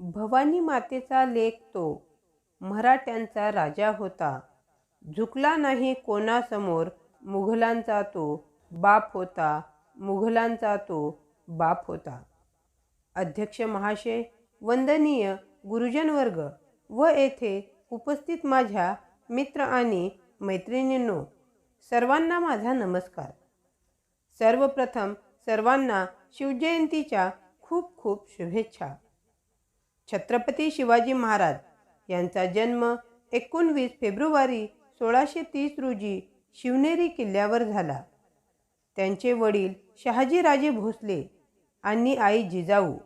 भवानी मातेचा लेख तो मराठ्यांचा राजा होता. झुकला नाही कोणासमोर मुघलांचा तो बाप होता मुघलांचा तो बाप होता. अध्यक्ष महाशय वंदनीय गुरुजनवर्ग व येथे उपस्थित माझ्या मित्र आणि मैत्रिणींनो सर्वांना माझा नमस्कार. सर्वप्रथम सर्वांना शिवजयंतीच्या खूप खूप शुभेच्छा. छत्रपती शिवाजी महाराज यांचा जन्म एकोणवीस फेब्रुवारी सोळाशे तीस रोजी शिवनेरी किल्ल्यावर झाला. त्यांचे वडील शहाजीराजे भोसले आणि आई जिजाऊ.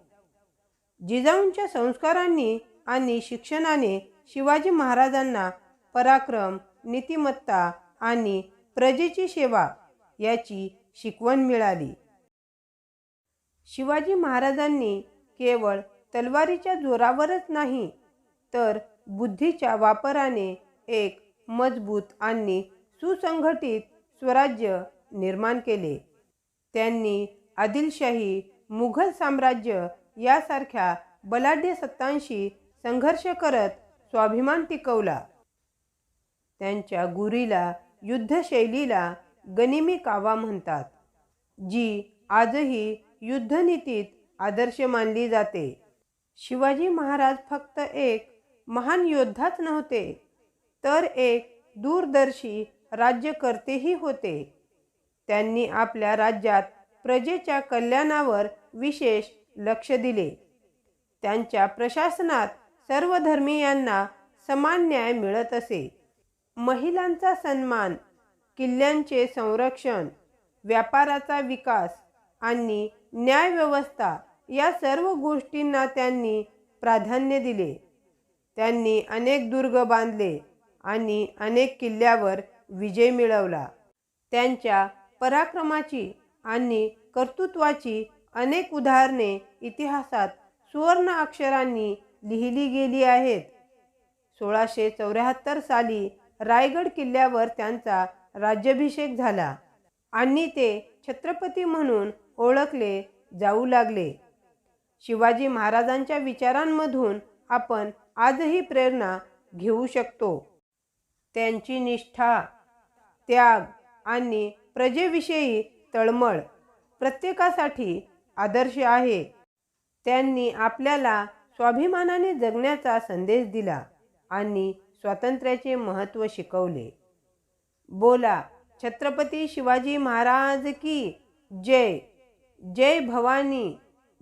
जिजाऊंच्या संस्कारांनी आणि शिक्षणाने शिवाजी महाराजांना पराक्रम नीतिमत्ता आणि प्रजेची सेवा याची शिकवण मिळाली. शिवाजी महाराजांनी केवळ तलवारीच्या जोरावरच नाही तर बुद्धीच्या वापराने एक मजबूत आणि सुसंघटित स्वराज्य निर्माण केले. त्यांनी आदिलशाही मुघल साम्राज्य यासारख्या बलाढ्य सत्तांशी संघर्ष करत स्वाभिमान टिकवला. त्यांच्या गुरीला युद्धशैलीला गनिमी कावा म्हणतात जी आजही युद्धनीतीत आदर्श मानली जाते. शिवाजी महाराज फक्त एक महान योद्धाच नव्हते तर एक दूरदर्शी राज्यकर्तेही होते. त्यांनी आपल्या राज्यात प्रजेच्या कल्याणावर विशेष लक्ष दिले. त्यांच्या प्रशासनात सर्व धर्मीयांना समान न्याय मिळत असे. महिलांचा सन्मान किल्ल्यांचे संरक्षण व्यापाराचा विकास आणि न्यायव्यवस्था या सर्व गोष्टींना त्यांनी प्राधान्य दिले. त्यांनी अनेक दुर्ग बांधले आणि अनेक किल्ल्यावर विजय मिळवला. त्यांच्या पराक्रमाची आणि कर्तृत्वाची अनेक उदाहरणे इतिहासात सुवर्ण अक्षरांनी लिहिली गेली आहेत. सोळाशे चौऱ्याहत्तर साली रायगड किल्ल्यावर त्यांचा राज्याभिषेक झाला आणि ते छत्रपती म्हणून ओळखले जाऊ लागले. शिवाजी महाराजांच्या विचारांमधून आपण आजही प्रेरणा घेऊ शकतो. त्यांची निष्ठा त्याग आणि प्रजेविषयी तळमळ प्रत्येकासाठी आदर्श आहे. त्यांनी आपल्याला स्वाभिमानाने जगण्याचा संदेश दिला आणि स्वातंत्र्याचे महत्त्व शिकवले. बोला छत्रपती शिवाजी महाराज की जय. जय भवानी.